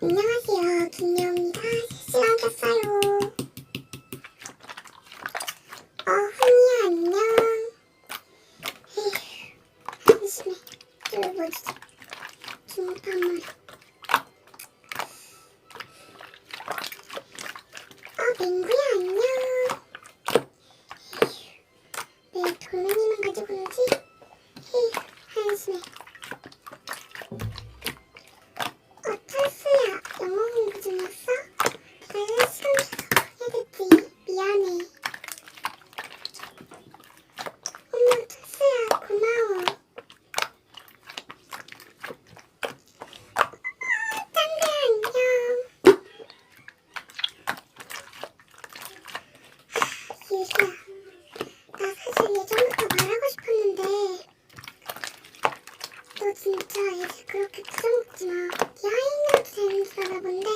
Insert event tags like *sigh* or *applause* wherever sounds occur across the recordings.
안녕하세요. 김여입니다. 실시간 켰어요. 어, 훈이야, 안녕. 에휴, 한심해. 뭐지? 중국한 말. 어, 맹구야, 안녕. 에휴, 내 돌멩이만 가지고 오지? 에휴, 한심해. 어, 철수야, 영어 공부 중이었어? 내가 시간 줘서 해야겠지. 미안해. 어머, 철수야, 고마워. 아, 짱배 안녕. 유리야, 나 사실 예전부터 말하고 싶었는데 너 진짜 애들 그렇게 부정먹지 마. 네 하인이라도 되는 줄 알아 본데.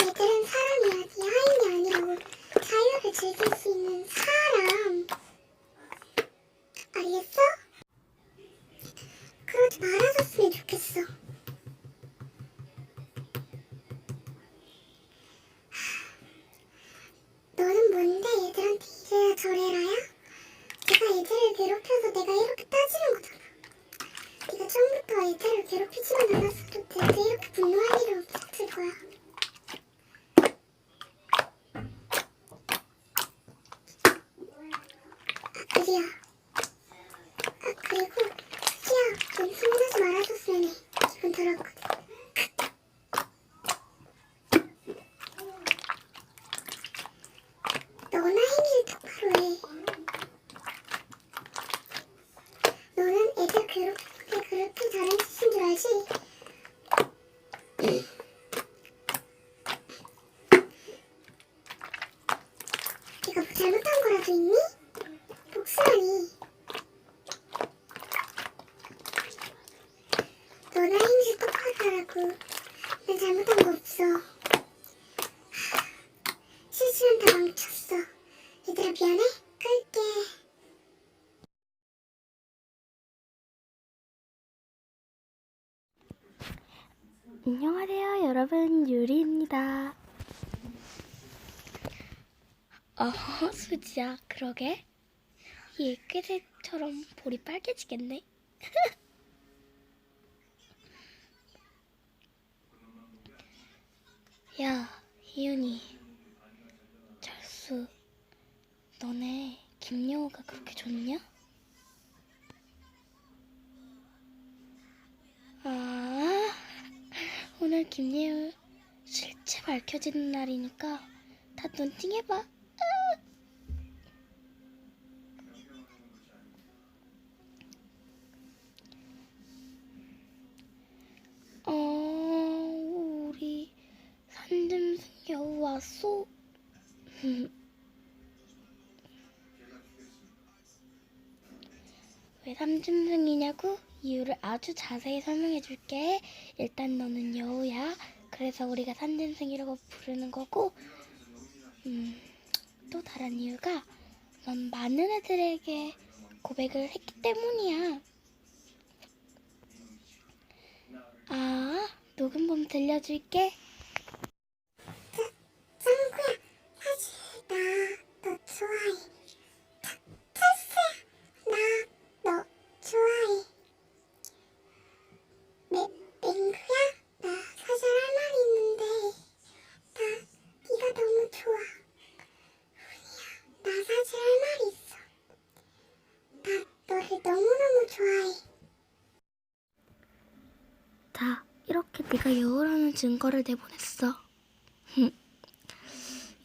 애들은 사람이야. 네 하인이 아니라고. 자유를 즐길 수 있는 사람. 알겠어? 그러지 말아줬으면 좋겠어. 너는 뭔데 애들한테 이래야 저래라야? 내가 애들을 괴롭혀서 내가 이렇게 따지는 거잖아. 네가 애들을 괴롭히지만 않았어도 내가 이렇게 분노할 일은 없었을 거야. 아, 그리야. 아, 그리고 수지야, 넌 흥분하지 말아줬으면 해. 기분 더럽거든. 너나 행위를 똑바로 게 그렇게 잘한 짓인 줄 알지? 네가 뭐 잘못한 거라도 있니? 복수라니. 너나 행실 똑바로 하라고. 난 잘못한 거 없어. 실수는 다 망쳤어. 얘들아 미안해. 안녕하세요, 여러분. 유리입니다. 어, 수지야, 그러게. 이 애기새처럼 볼이 빨개지겠네. *laughs* 야, 희윤이. 철수. 너네 김여우가 그렇게 좋냐? 아, 김예우 실체 밝혀지는 날이니까 다 눈팅해봐. 어, 우리 산짐승 여우 왔소? *laughs* 왜 삼짐승이냐고? 이유를 아주 자세히 설명해 줄게. 일단 너는 여우야. 그래서 우리가 삼짐승이라고 부르는 거고, 음, 또 다른 이유가 넌 많은 애들에게 고백을 했기 때문이야. 아, 녹음본 들려줄게. 짱구야, 사실 나 너 좋아해. 철수야, 나 너 좋아해. 맹, 맹구야, 나 사실 할 말이 있는데 나 네가 너무 좋아. 훈이야, 나 사실 할 말이 있어. 나 너를 너무너무 좋아해. 자, 네가 여우라는 증거를 내보냈어. 흠.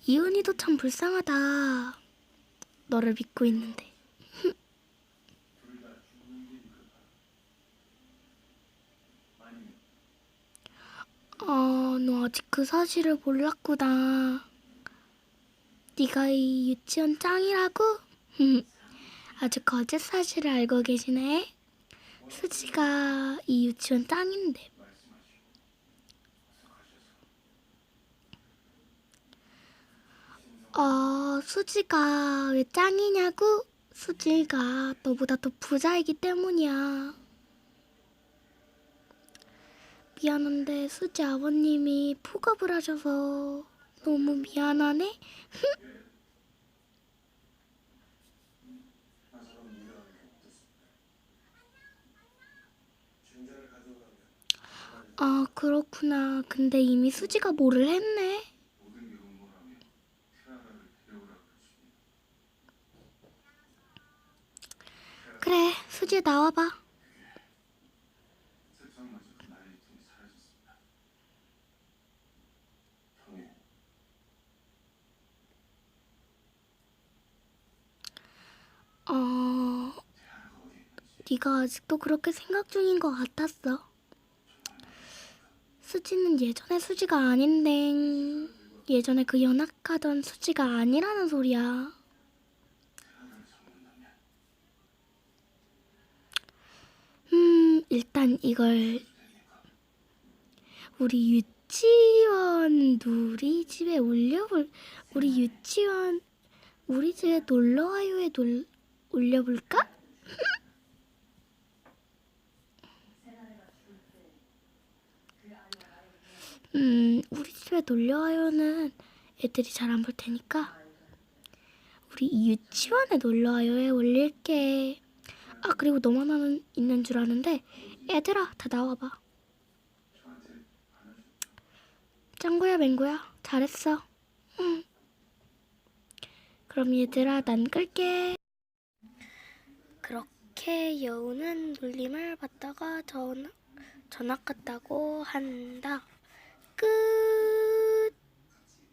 이은이도 참 불쌍하다. 너를 믿고 있는데. 흠. 어, 너 아직 그 사실을 몰랐구나. 네가 이 유치원 짱이라고? 흠. 아주 거짓 사실을 알고 계시네. 수지가 이 유치원 짱인데. 어, 수지가 왜 짱이냐고? 수지가 너보다 더 부자이기 때문이야. 미안한데 수지 아버님이 푸업을 하셔서 너무 미안하네. 아 그렇구나. 근데 이미 수지가 뭐를 했네. 수지 나와봐. 어, 네가 아직도 그렇게 생각 중인 것 같았어. 수지는 예전의 수지가 아닌데 예전에 그 연락하던 수지가 아니라는 소리야. 음, 일단 이걸 우리 유치원 누리집에 올려볼 우리 유치원 우리 집에 놀러와요에 놀, 올려볼까? *laughs* 음, 우리 집에 놀러와요는 애들이 잘 안 볼 테니까 우리 이 유치원에 놀러와요에 올릴게. 아 그리고 너만 하는 있는 줄 아는데 얘들아 다 나와봐. 짱구야 맹구야 잘했어. 응. 그럼 얘들아 난 끌게. 그렇게 여우는 놀림을 받다가 전학, 전학 갔다고 한다. 끝.